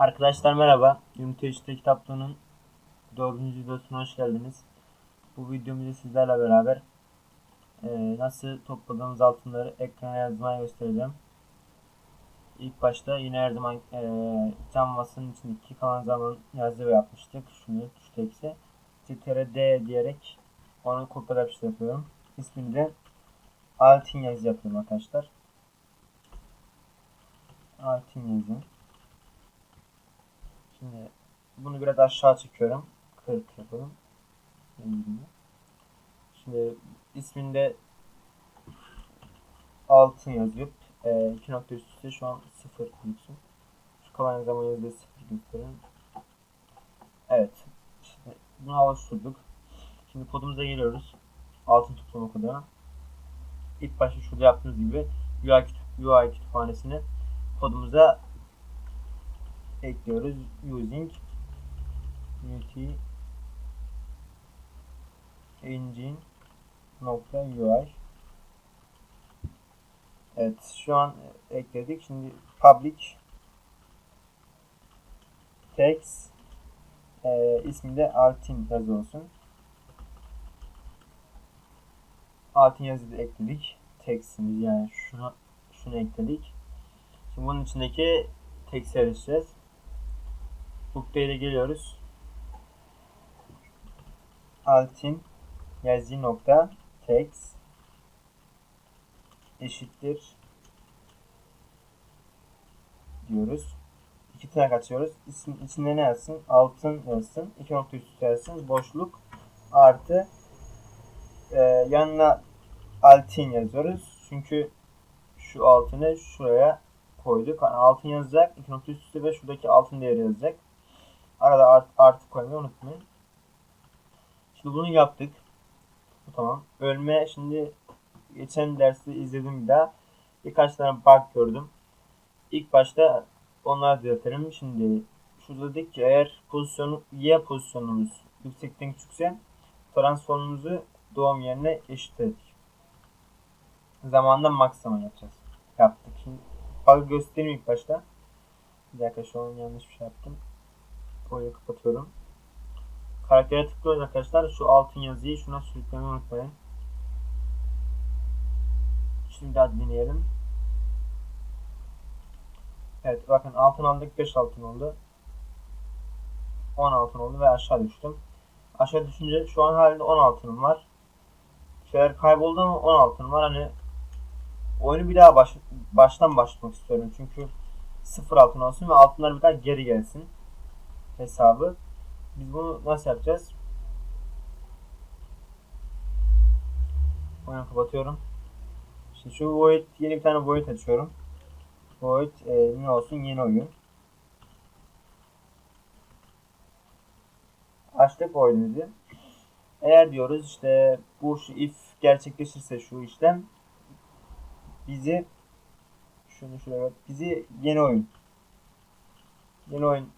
Arkadaşlar merhaba. Unity 3'te kitaplığının 4. videosuna hoş geldiniz. Bu videomuzda sizlerle beraber e, nasıl topladığımız altınları ekrana yazmaya göstereceğim. İlk başta yine her zaman e, canvasının içindeki kalan zaman yazı yapmıştık. Şunu eksi. CTRL diyerek onu kopyala yapıştır yapıyorum. İsmini de altın yazı yapıyorum arkadaşlar. Altın yazı. Şimdi bunu biraz aşağı çekiyorum. 40 yapalım. Şimdi isminde altın yazıp e, iki nokta üst üste şu an 0 büyüksün. Şu kalan zaman yazıda 0 gösterelim. Evet. Şimdi bunu oluşturduk. Şimdi kodumuza geliyoruz. Altın toplama koduna. İlk başta şurada yaptığımız gibi UI, kütüp, UI kütüphanesini kodumuza ekliyoruz. Using Unity Engine nokta UI Evet şu an ekledik. Şimdi public text e, ismi de Altin yazı olsun. Altin yazı ekledik. Text'imiz yani şunu şunu ekledik. Şimdi bunun içindeki text'e erişeceğiz. Bookday'e geliyoruz. Altin yazı nokta text eşittir diyoruz. İki tane açıyoruz. İsim, içinde ne yazsın? Altın yazsın. İki nokta üstü yazsın. Boşluk artı e, yanına altin yazıyoruz. Çünkü şu altını şuraya koyduk. Yani altın yazacak. İki nokta üstü ve şuradaki altın değeri yazacak. Arada art, artı koymayı unutmayın. Şimdi bunu yaptık. Bu tamam. Ölme şimdi geçen dersi izledim bir daha. Birkaç tane bug gördüm. İlk başta onları düzeltelim. Şimdi şurada dedik ki eğer pozisyon Y pozisyonumuz yüksekten küçükse transformumuzu doğum yerine eşitledik. Zamanında maksimum yapacağız. Yaptık. Şimdi bug göstereyim ilk başta. Bir dakika şu an yanlış bir şey yaptım. Orayı kapatıyorum. Karaktere tıklıyoruz arkadaşlar. Şu altın yazıyı şuna sürüklemeyi unutmayın. Şimdi hadi deneyelim. Evet bakın altın aldık 5 altın oldu. 10 altın oldu ve aşağı düştüm. Aşağı düşünce şu an halinde 10 altınım var. Şeyler kayboldu ama 10 altınım var. Hani oyunu bir daha baş, baştan başlamak istiyorum. Çünkü 0 altın olsun ve altınlar bir daha geri gelsin. Hesabı. Biz bunu nasıl yapacağız? Oyunu kapatıyorum. Şimdi şu void yeni bir tane void açıyorum. Void e, ne olsun yeni oyun. Açtık void'imizi. Eğer diyoruz işte bu şu if gerçekleşirse şu işlem bizi şunu şuraya bizi yeni oyun yeni oyun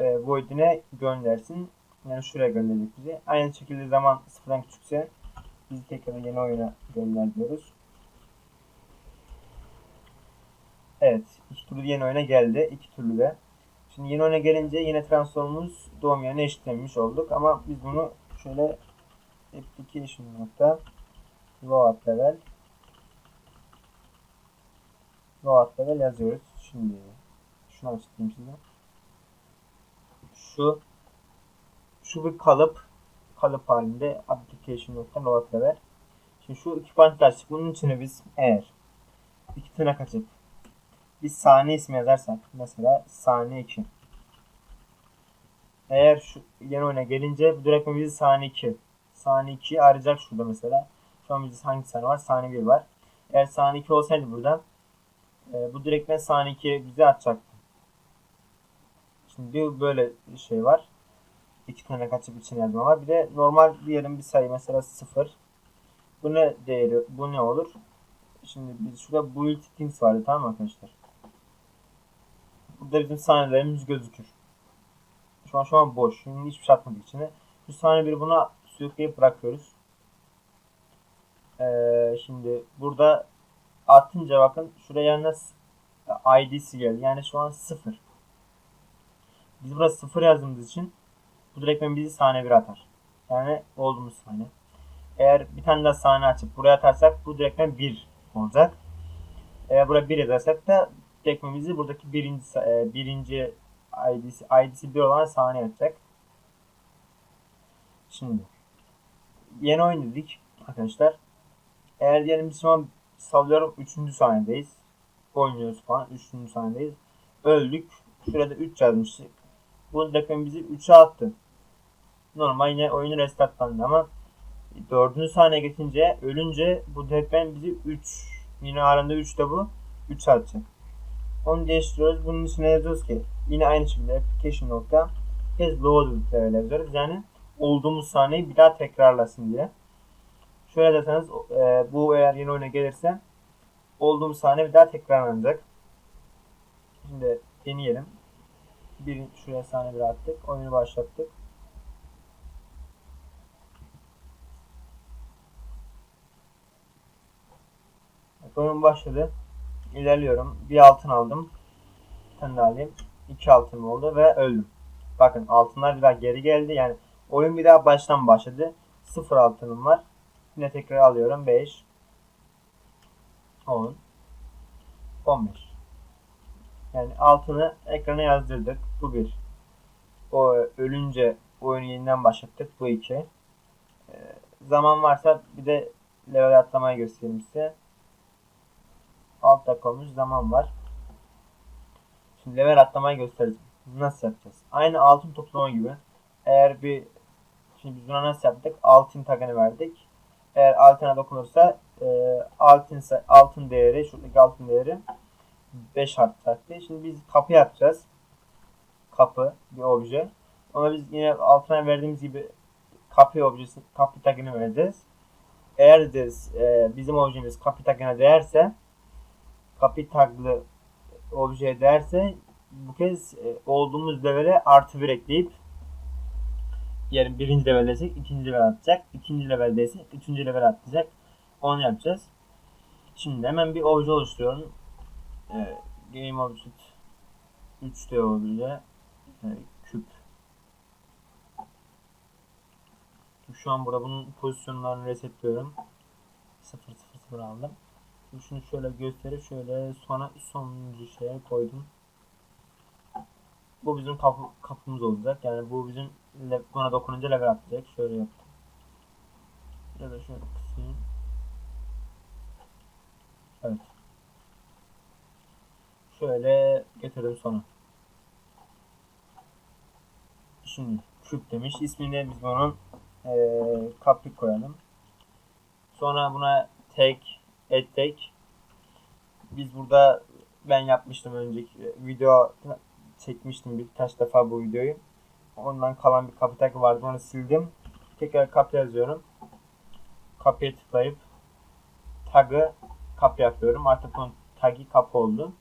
e, void'ine göndersin. Yani şuraya gönderecek bizi. Aynı şekilde zaman sıfırdan küçükse bizi tekrar yeni oyuna gönder diyoruz. Evet. iki türlü yeni oyuna geldi. iki türlü de. Şimdi yeni oyuna gelince yine transformumuz doğum yerine eşitlemiş olduk. Ama biz bunu şöyle application nokta load level load level yazıyoruz. Şimdi şunu açıklayayım size. Şu şu bir kalıp kalıp halinde application nokta load level. Şimdi şu iki parantez açtık. Bunun içine biz eğer iki tırnak açıp bir saniye ismi yazarsak mesela saniye 2 eğer şu yeni oyuna gelince direkt bizi saniye 2 saniye 2 arayacak şurada mesela. Şu an bizde hangi saniye var? Saniye 1 var. Eğer saniye 2 olsaydı burada e, bu direktmen saniye 2 bize atacaktı şimdi böyle bir şey var iki tane kaçıp için yazma var bir de normal diyelim bir sayı mesela 0 bu ne değeri bu ne olur Şimdi biz şurada build things vardı tamam mı arkadaşlar? Burada bizim sahnelerimiz gözükür. Şu an şu an boş. Şimdi hiçbir şey atmadık içine. Şu sahne bir buna sürükleyip bırakıyoruz. Ee, şimdi burada atınca bakın şuraya yalnız ID'si geldi. Yani şu an sıfır. Biz burada 0 yazdığımız için bu direktmen bizi sahne 1 atar. Yani olduğumuz sahne. Eğer bir tane daha sahne açıp buraya atarsak bu direktmen 1 olacak. Eğer buraya 1 yazarsak da direktmen buradaki birinci, e, birinci ID'si, ID'si 1 olan sahne atacak. Şimdi yeni oyun dedik arkadaşlar. Eğer diyelim biz şu an sallıyorum 3. sahnedeyiz. Oynuyoruz falan 3. sahnedeyiz. Öldük. Şurada 3 yazmıştık. Bu direktmen bizi 3'e attı. Normal yine oyunu restartlandı ama 4. saniye geçince ölünce bu direktmen bizi 3 yine aranda 3 de bu 3 atacak. Onu değiştiriyoruz. Bunun içine yazıyoruz ki yine aynı şekilde application nokta has loaded yazıyoruz. Yani olduğumuz sahneyi bir daha tekrarlasın diye. Şöyle derseniz e, bu eğer yeni oyuna gelirse olduğumuz sahne bir daha tekrarlanacak. Şimdi deneyelim. Bir şuraya sahne bir attık. Oyunu başlattık. Evet, oyun başladı. İlerliyorum. Bir altın aldım. Bir tane alayım. İki altın oldu ve öldüm. Bakın altınlar bir daha geri geldi. Yani oyun bir daha baştan başladı. Sıfır altınım var. Yine tekrar alıyorum. 5 10 15 Yani altını ekrana yazdırdık. Bu bir. O ölünce oyunu yeniden başlattık. Bu iki. Ee, zaman varsa bir de level atlamayı göstereyim size. Alt dakikamız zaman var. Şimdi level atlamayı göstereceğim. Nasıl yapacağız? Aynı altın toplama gibi. Eğer bir şimdi biz buna nasıl yaptık? Altın tagını verdik. Eğer altına dokunursa e, altın altın değeri şuradaki altın değeri 5 artacaktı. Şimdi biz kapı yapacağız. Kapı bir obje. Ona biz yine altına verdiğimiz gibi kapı objesi kapı tagını vereceğiz. Eğer deriz e, bizim objemiz kapı tagına değerse kapı taglı objeye değerse bu kez e, olduğumuz levele artı bir ekleyip yani birinci leveldeysek ikinci level atacak. İkinci leveldeysek üçüncü level atacak. Onu yapacağız. Şimdi hemen bir obje oluşturuyorum. Ee, game object 3D obje ee, küp. Şu an burada bunun pozisyonlarını resetliyorum. 0 0 0 aldım. Şunu şöyle gösterip şöyle sonra sonuncu şeye koydum. Bu bizim kapı, kapımız olacak. Yani bu bizim buna dokununca level atacak. Şöyle yaptım. Ya da şöyle kısayım. Evet. Şöyle getirdim sona. Şimdi küp demiş. İsmini biz bunun eee kapı koyalım. Sonra buna tek, et tek. Biz burada ben yapmıştım önceki video çekmiştim birkaç defa bu videoyu. Ondan kalan bir kapı tagı vardı onu sildim. Tekrar kapı yazıyorum. Kapıya tıklayıp tagı kapı yapıyorum. Artık bunun tagi kapı oldu.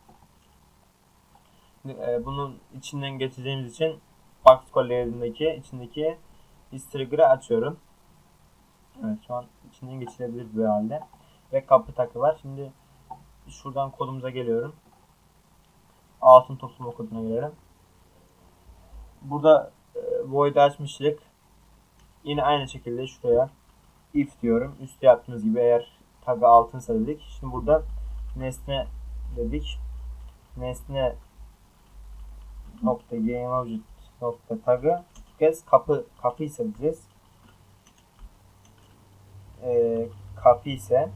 Ee, Bunun içinden geçeceğimiz için box layer'ındaki içindeki trigger'ı açıyorum. Evet şu an içinden geçilebilir bir halde. Ve kapı takı var. Şimdi şuradan kodumuza geliyorum. Altın toplama koduna girelim. Burada e, void açmıştık. Yine aynı şekilde şuraya if diyorum. Üstte yaptığımız gibi eğer tagı altınsa dedik. Şimdi burada nesne dedik. Nesne nokta game object nokta tagı bu kez kapı kapı ise diyeceğiz. Ee, kapı ise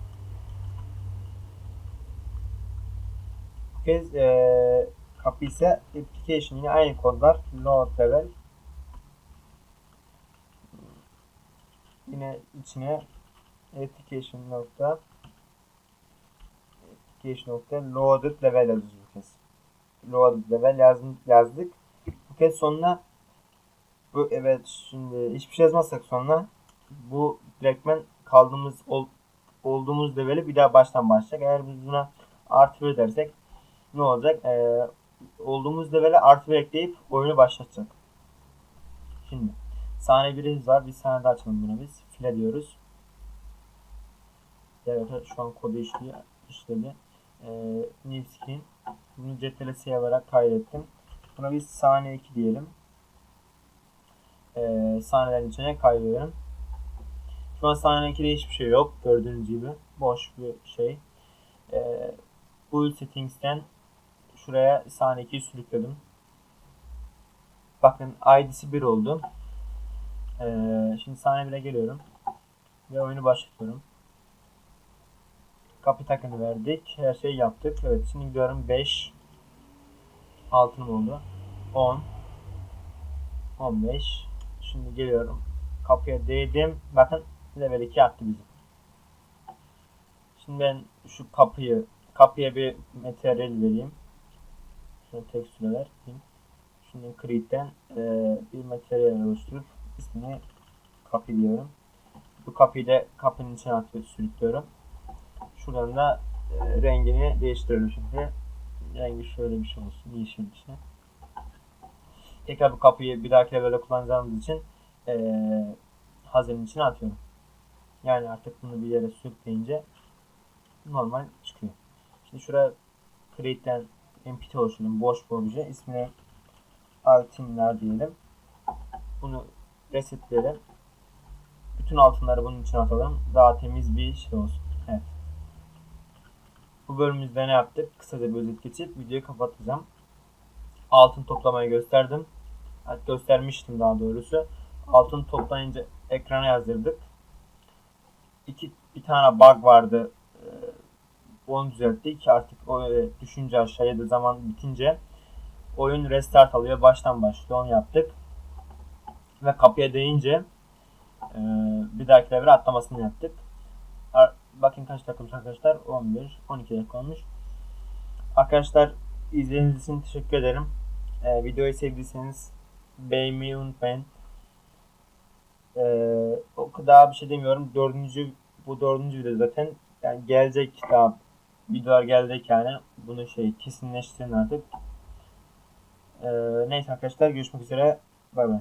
bu kez ee, kapı ise application yine aynı kodlar load level yine içine application nokta application nokta loaded level yazıyoruz. Loaded level yazdık, yazdık. Kez sonuna bu evet şimdi hiçbir şey yazmazsak sonra bu direktmen kaldığımız ol, olduğumuz leveli bir daha baştan başlayacak. Eğer biz buna artı bir dersek ne olacak? Ee, olduğumuz levele artı ekleyip oyunu başlatacak. Şimdi sahne birimiz var. Bir sahne daha açalım buna biz. File diyoruz. Evet şu an kodu işliyor, işledi. Ee, new screen. Bunu CTRL-C olarak kaydettim. Buna biz saniye 2 diyelim. Ee, saniyelerin içine kaydediyorum. Şu an saniye 2'de hiçbir şey yok. Gördüğünüz gibi. Boş bir şey. Ee, bu settings'ten şuraya saniye 2'yi sürükledim. Bakın ID'si 1 oldu. Ee, şimdi saniye 1'e geliyorum. Ve oyunu başlatıyorum. Kapı takını verdik. Her şeyi yaptık. Evet şimdi gidiyorum 5 altınım oldu. 10 15 Şimdi geliyorum. Kapıya değdim. Bakın level 2 attı bizi. Şimdi ben şu kapıyı kapıya bir materyal vereyim. Şunu tekstüre ver. Şimdi Creed'den e, bir materyal oluşturup ismini kapı diyorum. Bu kapıyı da kapının içine atıp sürüklüyorum. Şuradan da e, rengini değiştiriyorum şimdi. Rengi şöyle bir şey olsun. Yeşil bir şey. Tekrar bu kapıyı bir dahaki levelde kullanacağımız için e, hazinenin içine atıyorum. Yani artık bunu bir yere sürükleyince normal çıkıyor. Şimdi şuraya create'den empty oluşturalım. Boş bir obje. İsmini altimler diyelim. Bunu resetleyelim. Bütün altınları bunun içine atalım. Daha temiz bir şey olsun. Bu bölümümüzde ne yaptık? Kısaca bir özet geçip videoyu kapatacağım. Altın toplamayı gösterdim. Hatta göstermiştim daha doğrusu. Altın toplayınca ekrana yazdırdık. İki, bir tane bug vardı. Ee, onu düzelttik. Artık o e, düşünce aşağıya da zaman bitince oyun restart alıyor. Baştan başlıyor. Onu yaptık. Ve kapıya değince e, bir dahaki level atlamasını yaptık. Bakın kaç dakika arkadaşlar? 11, 12 dakika olmuş. Arkadaşlar izlediğiniz için teşekkür ederim. Ee, videoyu sevdiyseniz beğenmeyi unutmayın. Ee, daha bir şey demiyorum. Dördüncü, bu dördüncü video zaten. Yani gelecek daha videolar gelecek yani. Bunu şey kesinleştirin artık. Ee, neyse arkadaşlar görüşmek üzere. Bay bay.